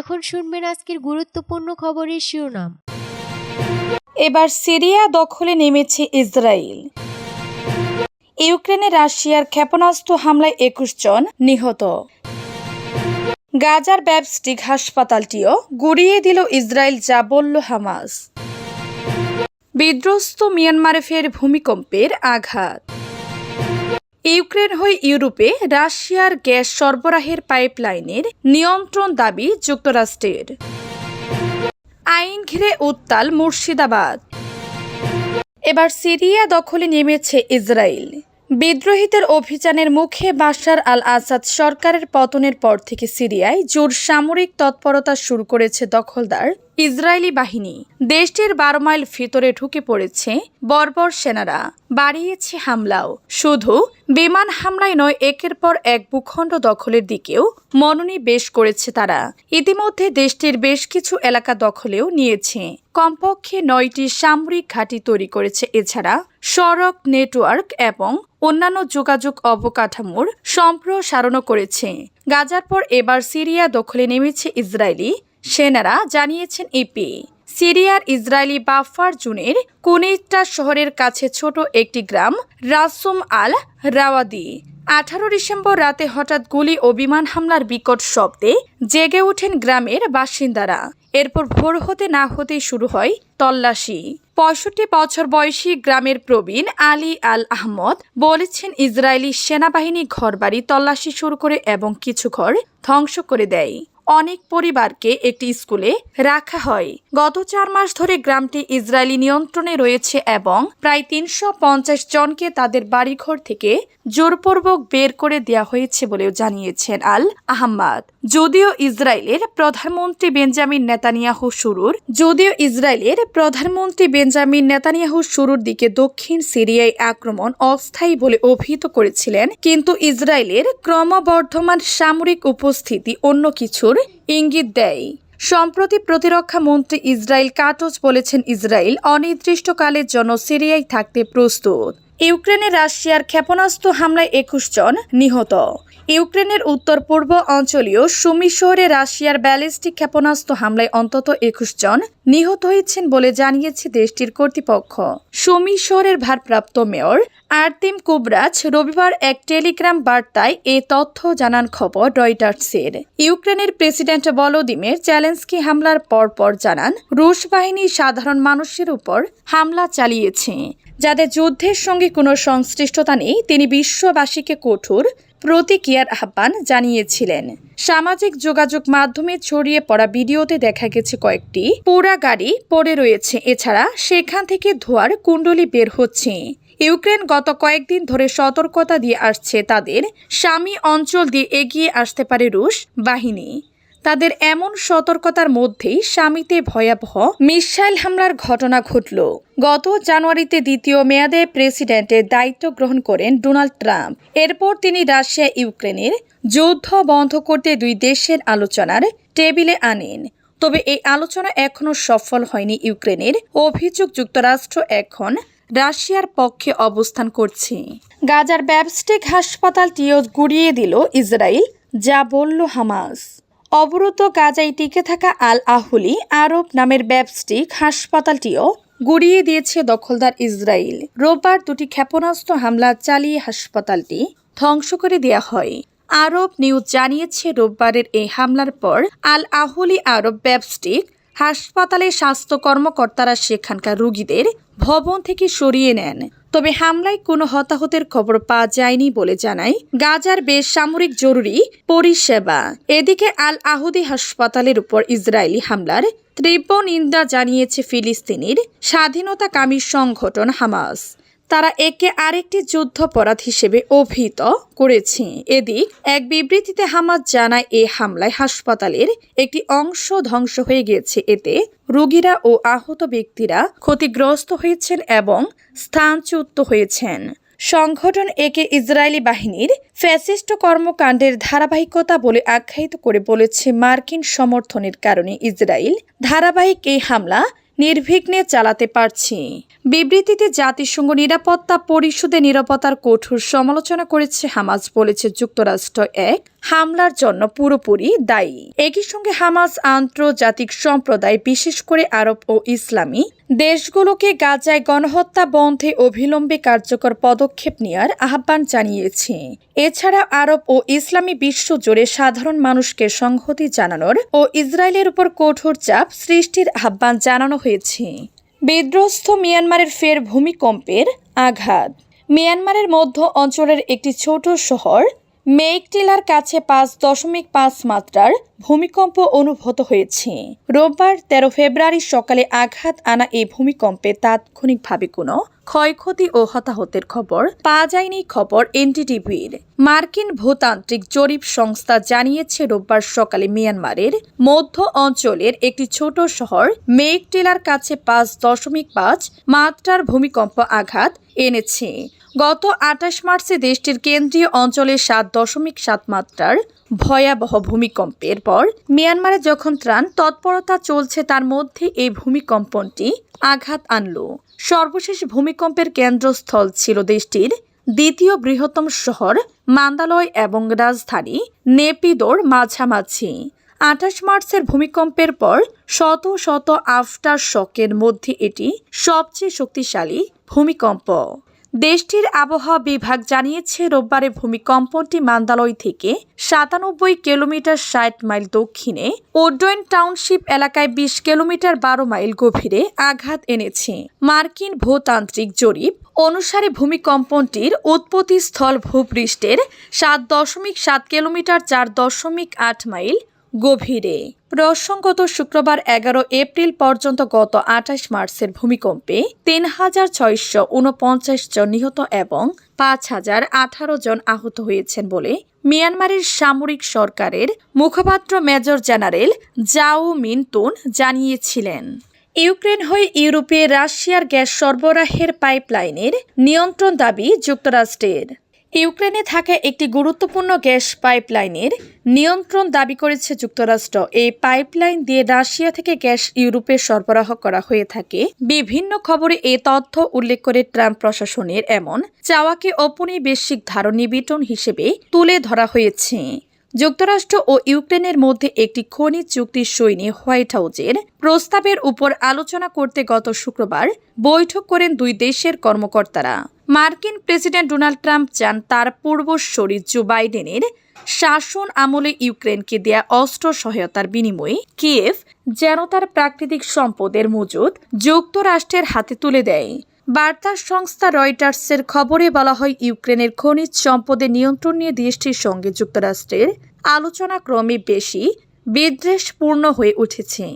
এখন শুনবেন আজকের গুরুত্বপূর্ণ খবরের শিরোনাম। এবার সিরিয়া দখলে নেমেছে ইসরায়েল। ইউক্রেনে রাশিয়ার ক্ষেপণাস্ত্র হামলায় একুশ জন নিহত। গাজার ব্যবস্টিক হাসপাতালটিও গুড়িয়ে দিল ইসরায়েল, যা বলল হামাস। বিধ্বস্ত মিয়ানমারে ফের ভূমিকম্পের আঘাত। ইউক্রেন হয়ে ইউরোপে রাশিয়ার গ্যাস সরবরাহের পাইপলাইনের নিয়ন্ত্রণ দাবি যুক্তরাষ্ট্রের। আইন ঘিরে উত্তাল মুর্শিদাবাদ। এবার সিরিয়া দখলে নেমেছে ইসরায়েল। বিদ্রোহীদের অভিযানের মুখে বাশার আল আসাদ সরকারের পতনের পর থেকে সিরিয়ায় জোর সামরিক তৎপরতা শুরু করেছে দখলদার ইসরায়েলি বাহিনী। দেশটির বারো মাইল ভিতরে ঢুকে পড়েছে বর্বর সেনারা। বাড়িয়েছে হামলাও। শুধু বিমান হামলায় নয়, একের পর এক ভূখণ্ড দখলের দিকেও মনোনিবেশ করেছে তারা। ইতিমধ্যে দেশটির বেশ কিছু এলাকা দখলেও নিয়েছে। কমপক্ষে নয়টি সামরিক ঘাঁটি তৈরি করেছে। এছাড়া সড়ক নেটওয়ার্ক এবং অন্যান্য যোগাযোগ অবকাঠামোর সম্প্রসারণও করেছে। গাজার পর এবার সিরিয়া দখলে নেমেছে ইসরায়েলি সেনারা, জানিয়েছেন ইপি। সিরিয়ার ইসরায়েলি বাফার জুনের কুনিটা শহরের কাছে ছোট একটি গ্রাম, রাসুম আল রাওয়াদি। আঠারো ডিসেম্বর রাতে হঠাৎ গুলি ও বিমান হামলার বিকট শব্দে জেগে ওঠেন গ্রামের বাসিন্দারা। এরপর ভোর হতে না হতেই শুরু হয় তল্লাশি। পঁয়ষট্টি বছর বয়সী গ্রামের প্রবীণ আলী আল আহমদ বলেছেন, ইসরায়েলি সেনাবাহিনী ঘরবাড়ি তল্লাশি শুরু করে এবং কিছু ঘর ধ্বংস করে দেয়। অনেক পরিবারকে একটি স্কুলে রাখা হয়। গত চার মাস ধরে গ্রামটি ইসরায়েলি নিয়ন্ত্রণে রয়েছে এবং প্রায় তিনশো পঞ্চাশ জনকে তাদের বাড়িঘর থেকে জোরপূর্বক বের করে দেওয়া হয়েছে বলেও জানিয়েছেন আল আহম্মদ যদিও ইসরায়েলের প্রধানমন্ত্রী বেঞ্জামিন নেতানিয়াহু শুরুর, যদিও ইসরায়েলের প্রধানমন্ত্রী বেঞ্জামিন নেতানিয়াহু শুরুর দিকে দক্ষিণ সিরিয়ায় আক্রমণ অস্থায়ী বলে অভিহিত করেছিলেন, কিন্তু ইসরায়েলের ক্রমবর্ধমান সামরিক উপস্থিতি অন্য কিছুর ইঙ্গিত দেয়, সম্প্রতি প্রতিরক্ষা মন্ত্রী ইসরায়েল কাটোজ বলেছেন ইসরায়েল অনির্দিষ্টকালের জন্য সিরিয়ায় থাকতে প্রস্তুত। ইউক্রেনে রাশিয়ার ক্ষেপণাস্ত্র হামলায় একুশ জন নিহত। ইউক্রেনের উত্তর পূর্ব অঞ্চলীয় সুমি শহরে রাশিয়ার ব্যালিস্টিক ক্ষেপণাস্ত্র হামলায় অন্তত একুশ জন নিহত হয়েছেন বলে জানিয়েছে দেশটির কর্তৃপক্ষ। সুমি শহরের ভারপ্রাপ্ত মেয়র আর্তিম কুবরাজ রবিবার এক টেলিগ্রাম বার্তায় এ তথ্য জানান খবর রয়টার্সের। ইউক্রেনের প্রেসিডেন্ট ভলোদিমির চ্যালেন্সকি হামলার পরপর জানান, রুশ বাহিনী সাধারণ মানুষের উপর হামলা চালিয়েছে। যাদের যুদ্ধের সঙ্গে কোনো সংশ্লিষ্টতা নেই, তিনি বিশ্ববাসীকে কঠোর প্রতিক্রিয়ার আহ্বান জানিয়েছিলেন। সামাজিক যোগাযোগ মাধ্যমে ছড়িয়ে পড়া ভিডিওতে দেখা গেছে কয়েকটি পোড়া গাড়ি পড়ে রয়েছে। এছাড়া সেখান থেকে ধোয়ার কুণ্ডলি বের হচ্ছে। ইউক্রেন গত কয়েকদিন ধরে সতর্কতা দিয়ে আসছে তাদের স্বামী অঞ্চল দিয়ে এগিয়ে আসতে পারে রুশ বাহিনী। তাদের এমন সতর্কতার মধ্যেই স্বামীতে ভয়াবহ মিসাইল হামলার ঘটনা ঘটল। গত জানুয়ারিতে দ্বিতীয় মেয়াদে প্রেসিডেন্টের দায়িত্ব গ্রহণ করেন ডোনাল্ড ট্রাম্প। এরপর তিনি রাশিয়া, ইউক্রেনের যুদ্ধ বন্ধ করতে দুই দেশের আলোচনার টেবিলে আনেন। তবে এই আলোচনা এখনও সফল হয়নি ইউক্রেনের, অভিযোগ যুক্তরাষ্ট্র এখন রাশিয়ার পক্ষে অবস্থান করছে। গাজার ব্যবস্টিক হাসপাতালটিও গুড়িয়ে দিল ইসরায়েল, যা বলল হামাস। অবরুদ্ধ গাজায় টিকে থাকা আল আহুলি আরব নামের ব্যবস্টিক হাসপাতালটিও গুড়িয়ে দিয়েছে দখলদার ইসরায়েল। রোববার দুটি ক্ষেপণাস্ত্র হামলা চালিয়ে হাসপাতালটি ধ্বংস করে দেয়া হয়। আরব নিউজ জানিয়েছে, রোববারের এই হামলার পর আল আহুলি আরব ব্যবস্টিক হাসপাতালে স্বাস্থ্য কর্মকর্তারা সেখানকার রোগীদের ভবন থেকে সরিয়ে নেন। তবে হামলায় কোনো হতাহতের খবর পাওয়া যায়নি বলে জানায় গাজার বেসামরিক জরুরি পরিষেবা। এদিকে আল আহুদি হাসপাতালের উপর ইসরায়েলি হামলার তীব্র নিন্দা জানিয়েছে ফিলিস্তিনির স্বাধীনতাকামী সংগঠন হামাস। তারা একে আরেকটি যুদ্ধাপরাধ হিসেবে অভিহিত করেছে। এদিক, এক বিবৃতিতে হামাজ জানায় এই হামলায় হাসপাতালের একটি অংশ ধ্বংস হয়ে গিয়েছে। এতে রোগীরা ও আহত ব্যক্তিরা ক্ষতিগ্রস্ত হয়েছেন এবং স্থানচ্যুত হয়েছেন। সংগঠন একে ইসরায়েলি বাহিনীর ফ্যাসিস্ট কর্মকাণ্ডের ধারাবাহিকতা বলে আখ্যায়িত করে বলেছে। মার্কিন সমর্থনের কারণে ইসরায়েল ধারাবাহিক এই হামলা নির্বিঘ্নে চালাতে পারছি। বিবৃতিতে জাতিসংঘ নিরাপত্তা পরিষদে নিরাপত্তার কঠোর সমালোচনা করেছে হামাজ বলেছে যুক্তরাষ্ট্র এক হামলার জন্য পুরোপুরি দায়ী। একই সঙ্গে হামাস আন্তর্জাতিক সম্প্রদায় বিশেষ করে আরব ও ইসলামী দেশগুলোকে গাজায় গণহত্যা বন্ধে অবিলম্বে কার্যকর পদক্ষেপ নেওয়ার আহ্বান জানিয়েছে। এছাড়া আরব ও ইসলামী বিশ্ব জুড়ে সাধারণ মানুষকে সংহতি জানানোর ও ইসরায়েলের উপর কঠোর চাপ সৃষ্টির আহ্বান জানানো হয়েছে। বিধ্বস্ত মিয়ানমারের ফের ভূমিকম্পের আঘাত। মিয়ানমারের মধ্য অঞ্চলের একটি ছোট শহর মেঘটিলার কাছে পাঁচ দশমিক পাঁচ মাত্রার ভূমিকম্প অনুভূত হয়েছে। রোববার তেরো ফেব্রুয়ারি সকালে আঘাত আনা এই ভূমিকম্পে তাৎক্ষণিকভাবে কোনো ক্ষয়ক্ষতি ও হতাহতের খবর পাওয়া যায়নি খবর এনডিটিভির মার্কিন ভূতান্ত্রিক জরিপ সংস্থা জানিয়েছে, রোববার সকালে মিয়ানমারের মধ্য অঞ্চলের একটি ছোট শহর মেঘটিলার কাছে পাঁচ দশমিক পাঁচ মাত্রার ভূমিকম্প আঘাত এনেছে। গত আঠাশ মার্চে দেশটির কেন্দ্রীয় অঞ্চলে সাত দশমিক সাত মাত্রার ভয়াবহ ভূমিকম্পের পর মিয়ানমারে যখন ত্রাণ, তৎপরতা চলছে, তার মধ্যে এই ভূমিকম্পনটি আঘাত আনল। সর্বশেষ ভূমিকম্পের কেন্দ্রস্থল ছিল দেশটির দ্বিতীয় বৃহত্তম শহর মান্দালয় এবং রাজধানী নেপিদোর মাঝামাঝি। আঠাশ মার্চের ভূমিকম্পের পর শত শত আফটার শকের মধ্যে এটি সবচেয়ে শক্তিশালী ভূমিকম্প। দেশটির আবহাওয়া বিভাগ জানিয়েছে, রোববারে ভূমিকম্পটি মান্দালয় থেকে সাতানব্বই কিলোমিটার ষাট মাইল দক্ষিণে ওডোয়েন টাউনশিপ এলাকায় বিশ কিলোমিটার বারো মাইল গভীরে আঘাত এনেছে। মার্কিন ভূতান্ত্রিক জরিপ অনুসারে ভূমিকম্পনটির উৎপত্তি স্থল ভূপৃষ্ঠের সাত দশমিক সাত কিলোমিটার চার দশমিক আট মাইল গভীরে। প্রসঙ্গত শুক্রবার এগারো এপ্রিল পর্যন্ত গত আঠাশ মার্চের ভূমিকম্পে তিন হাজার ছয়শো উনপঞ্চাশ জন নিহত এবং পাঁচ হাজার আঠারো জন আহত হয়েছেন বলে মিয়ানমারের সামরিক সরকারের মুখপাত্র মেজর জেনারেল জাও মিনতুন জানিয়েছিলেন। ইউক্রেন হয়ে ইউরোপে রাশিয়ার গ্যাস সরবরাহের পাইপলাইনের নিয়ন্ত্রণ দাবি যুক্তরাষ্ট্রের। ইউক্রেনে থাকা একটি গুরুত্বপূর্ণ গ্যাস পাইপলাইনের নিয়ন্ত্রণ দাবি করেছে যুক্তরাষ্ট্র। এই পাইপলাইন দিয়ে রাশিয়া থেকে গ্যাস ইউরোপে সরবরাহ করা হয়ে থাকে। বিভিন্ন খবরে এ তথ্য উল্লেখ করে ট্রাম্প প্রশাসনের এমন চাওয়াকে ঔপনিবেশিক ধারণীবিটন হিসেবে তুলে ধরা হয়েছে। যুক্তরাষ্ট্র ও ইউক্রেনের মধ্যে একটি খনিজ চুক্তি সই নিয়ে হোয়াইট হাউজের প্রস্তাবের উপর আলোচনা করতে গত শুক্রবার বৈঠক করেন দুই দেশের কর্মকর্তারা। মার্কিন প্রেসিডেন্ট ডোনাল্ড ট্রাম্প চান তার পূর্বসরী জো বাইডেনের শাসন আমলে ইউক্রেনকে দেয়া অস্ত্র সহায়তার বিনিময়ে কিয়েভ যেন তার প্রাকৃতিক সম্পদের মজুদ যুক্তরাষ্ট্রের হাতে তুলে দেয়। বার্তা সংস্থা রয়টার্সের খবরে বলা হয়, ইউক্রেনের খনিজ সম্পদের নিয়ন্ত্রণ নিয়ে দেশটির সঙ্গে যুক্তরাষ্ট্রের আলোচনা ক্রমে বেশি বিদ্বেষপূর্ণ হয়ে উঠেছে।